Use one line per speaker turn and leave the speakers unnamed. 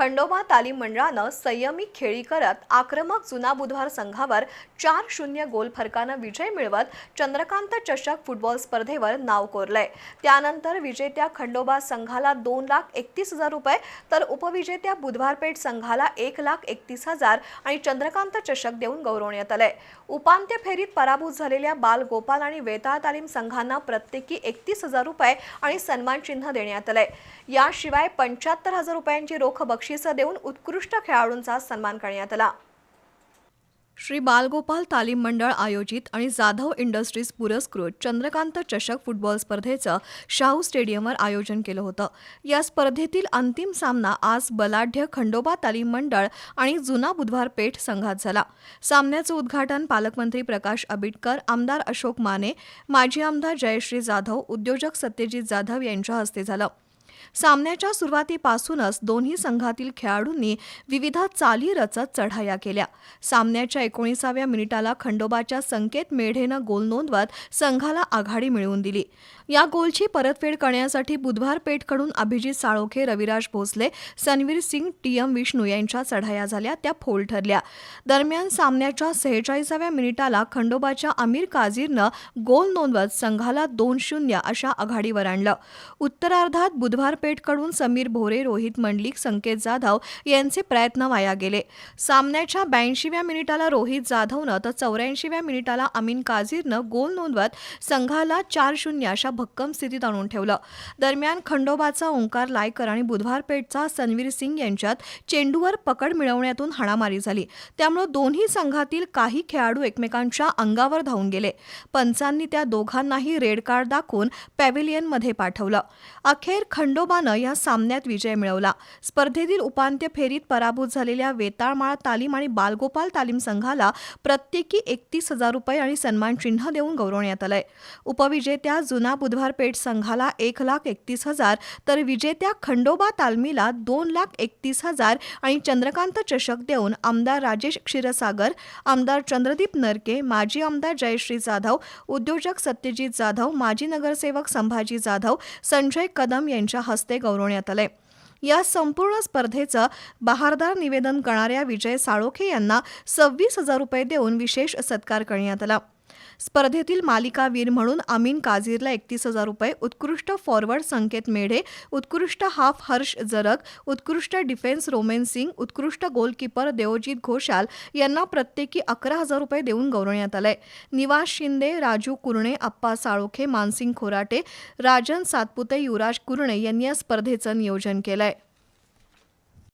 खंडोबा तालीम मंडळानं संयमी खेळी करत आक्रमक जुना बुधवार संघावर चार शून्य गोल फरकानं विजय मिळवत चंद्रकांत चषक फुटबॉल स्पर्धेवर नाव कोरलंय. त्यानंतर विजेत्या खंडोबा संघाला दोन लाख एकतीस हजार रुपये तर उपविजेत्या बुधवारपेठ संघाला एक लाख एकतीस हजार आणि चंद्रकांत चषक देऊन गौरवण्यात आलंय. उपांत्य फेरीत पराभूत झालेल्या बाल गोपाल आणि वेताळ तालीम संघांना प्रत्येकी एकतीस हजार रुपये आणि सन्मान चिन्ह देण्यात आलंय. याशिवाय पंच्याहत्तर हजार रुपयांची रोख बक्षी देऊन उत्कृष्ट खेळाडूंचा सन्मान करण्यात आला. श्री बालगोपाल तालीम मंडळ आयोजित आणि जाधव इंडस्ट्रीज पुरस्कृत चंद्रकांत चषक फुटबॉल स्पर्धेचं शाहू स्टेडियमवर आयोजन केलं होतं. या स्पर्धेतील अंतिम सामना आज बलाढ्य खंडोबा तालीम मंडळ आणि जुना बुधवार पेठ संघात झाला. सामन्याचं उद्घाटन पालकमंत्री प्रकाश आबिटकर आमदार अशोक माने माजी आमदार जयश्री जाधव उद्योजक सत्यजित जाधव यांच्या हस्ते झालं. सामन्याच्या सुरुवातीपासूनच दोन्ही संघातील खेळाडूंनी विविध चाली रचत चढाया केल्या. सामन्याच्या एकोणीसाव्या मिनिटाला खंडोबाच्या संकेत मेढेनं गोल नोंदवत संघाला आघाडी मिळवून दिली. या गोलची परतफेड करण्यासाठी बुधवार पेठकडून अभिजित साळोखे रविराज भोसले सनवीर सिंग टी एम विष्णू यांच्या चढाया झाल्या त्या फोल ठरल्या. दरम्यान सामन्याच्या सेहेचाळीसाव्या मिनिटाला खंडोबाच्या अमीर काझीरनं गोल नोंदवत संघाला दोन शून्य अशा आघाडीवर आणलं. उत्तरार्धात बुधवार पेठकडून समीर भोरे रोहित मंडलिक संकेत जाधव यांचे प्रयत्न वाया गेले. सामन्याच्या ब्याऐंशीव्या मिनिटाला रोहित जाधवनं तर चौऱ्याऐंशीव्या मिनिटाला अमीन काझीरनं गोल नोंदवत संघाला चार शून्य अशा भक्कम स्थितीत आणून ठेवलं. दरम्यान खंडोबाचा ओंकार लायकर आणि बुधवार पेठचा सनवीर सिंग यांच्यात चेंडूवर पकड मिळवण्यातून हाणामारी झाली. त्यामुळे दोन्ही संघातील काही खेळाडू एकमेकांच्या अंगावर धावून गेले. पंचांनी त्या दोघांनाही रेड कार्ड दाखवून पॅव्हिलियनमध्ये पाठवलं. अखेर खंडोबानं या सामन्यात विजय मिळवला. स्पर्धेतील उपांत्य फेरीत पराभूत झालेल्या वेताळमाळ तालीम आणि बालगोपाल तालीम संघाला प्रत्येकी एकतीस हजार रुपये आणि सन्मान चिन्ह देऊन गौरवण्यात आलंय. उपविजेत्या जुना बुधवार पेठ संघाला एक लाख एकतीस हजार तर विजेत्या खंडोबा तालमीला दोन लाख एकतीस हजार आणि चंद्रकांत चषक देऊन आमदार राजेश क्षीरसागर आमदार चंद्रदीप नरके माजी आमदार जयश्री जाधव उद्योजक सत्यजित जाधव माजी नगरसेवक संभाजी जाधव संजय कदम यांच्या हस्ते गौरवण्यात आले या संपूर्ण स्पर्धेचं बहारदार निवेदन करणाऱ्या विजय साळोखे यांना सव्वीस हजार रुपये देऊन विशेष सत्कार करण्यात आला. स्पर्धेतील मालिकावीर म्हणून अमीन काझीरला एकतीस हजार रुपये उत्कृष्ट फॉरवर्ड संकेत मेढे उत्कृष्ट हाफ हर्ष जरग उत्कृष्ट डिफेन्स रोमेन सिंग उत्कृष्ट गोलकीपर देवजीत घोषाल यांना प्रत्येकी अकरा हजार रुपये देऊन गौरवण्यात आलंय. निवास शिंदे राजू कुरणे अप्पा साळोखे मानसिंग खोराटे राजन सातपुते युवराज कुरणे यांनी या स्पर्धेचं नियोजन केलंय.